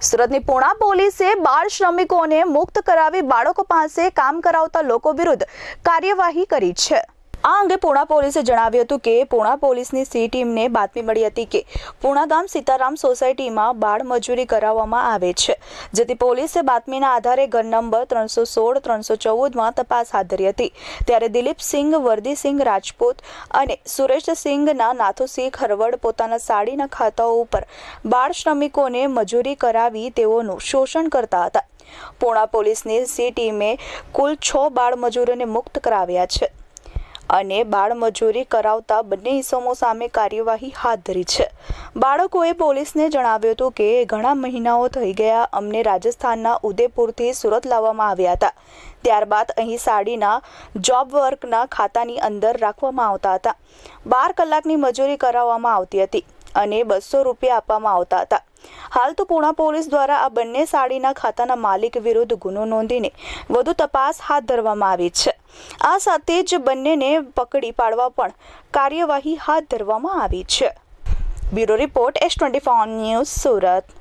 સુરતની પુણા પોલીસે બાળ શ્રમિકોને મુક્ત કરાવી બાળકો પાસે કામ કરાવતા લોકો વિરુદ્ધ કાર્યવાહી કરી છે. આ અંગે પૂણા પોલીસે જણાવ્યું હતું કે પૂણા પોલીસની સી ટીમને બાતમી મળી હતી કે પૂણા ગામ સીતારામ સોસાયટીમાં બાળ મજૂરી કરાવવામાં આવે છે, જેથી પોલીસે બાતમીના આધારે ઘર નંબર ત્રણસો સોળ, ત્રણસો ચૌદમાં તપાસ હાથ ધરી હતી. ત્યારે દિલીપસિંહ વર્દીસિંહ રાજપૂત અને સુરેશસિંહના નાથુસિંહ ખરવડ પોતાના સાડીના ખાતાઓ ઉપર બાળ શ્રમિકોને મજૂરી કરાવી તેઓનું શોષણ કરતા હતા. પૂણા પોલીસની સી ટીમે કુલ છ બાળ મજૂરોને મુક્ત કરાવ્યા છે. અને બાળમજૂરી કરાવતા બંને ઇસમો સામે કાર્યવાહી હાથ ધરી છે. બાળકોએ પોલીસને જણાવ્યું હતું કે ઘણા મહિનાઓ થઈ ગયા અમને રાજસ્થાનના ઉદયપુરથી સુરત લાવવામાં આવ્યા હતા. ત્યારબાદ અહીં સાડીના જોબ વર્કના ખાતાની અંદર રાખવામાં આવતા હતા. બાર કલાકની મજૂરી કરાવવામાં આવતી હતી. અને બસો રૂપિયા આપવામાં આવતા હતા. હાલ તો પુણા પોલીસ દ્વારા આ બંને સાડીના ખાતાના માલિક વિરુદ્ધ ગુનો નોંધીને વધુ તપાસ હાથ ધરવામાં આવી છે. આ સાથે જ બંનેને પકડી પાડવા પણ કાર્યવાહી હાથ ધરવામાં આવી છે. Bureau report S twenty news Surat.